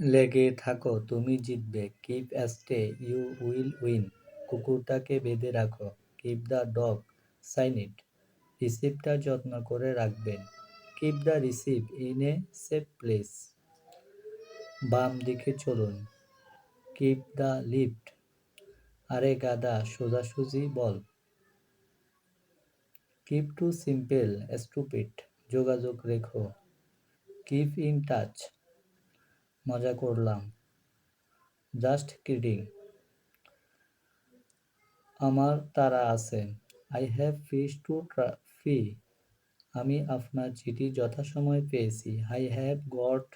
লেগে থাকো, তুমি জিতবে। Keep stay, you will win. কুকুরটাকে বেঁধে রাখো। কিপ দ্য ডগ সাইনিট রিসিপ্টটা যত্ন করে রাখবেন। Keep the receipt in a safe place. বাম দিকে চলুন। Keep the left. আরে গাদা, সোজাসুজি বল। Keep to simple, stupid. যোগাযোগ রেখো। Keep in touch. মজা করলাম। জাস্ট কিডিং আমার তারা আছে। I have fish to fry আমি আপনার চিঠি যথাসময়ে পেয়েছি। I have got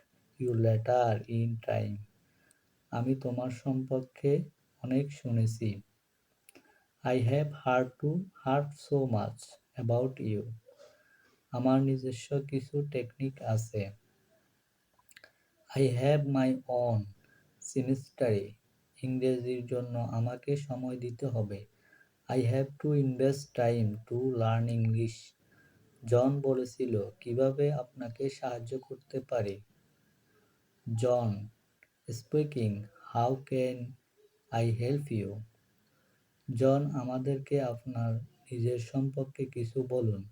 you letter in time আমি তোমার সম্পর্কে অনেক শুনেছি। I have heard to heart so much about you আমার নিজস্ব কিছু টেকনিক আছে। আই হ্যাভ মাই অন সেমিস্টারে ইংরেজির জন্য আমাকে সময় দিতে হবে। I have to invest time to learn English John বলেছিল, কীভাবে আপনাকে সাহায্য করতে পারে? John speaking how can I help you John, আমাদেরকে আপনার নিজের সম্পর্কে কিছু বলুন।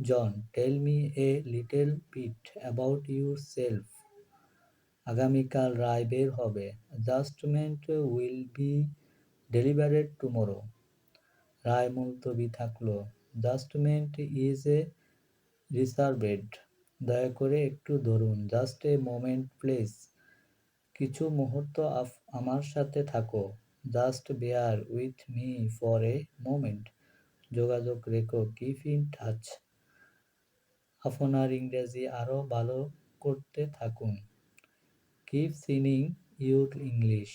John tell me a little bit about yourself আগামীকাল রায় বের হবে। Judgement will be delivered tomorrow রায় মুলতবি থাকল। জাস্টমেন্ট ইজ এ রিসার্ভেড দয়া করে একটু ধরুন। জাস্ট এ মোমেন্ট প্লেস কিছু মুহূর্ত আমার সাথে থাকো। Just bear with me for a moment যোগাযোগ রেখো। কিপ ইন টাচ আপনার ইংরেজি আরও ভালো করতে থাকুন। Keep seeing your English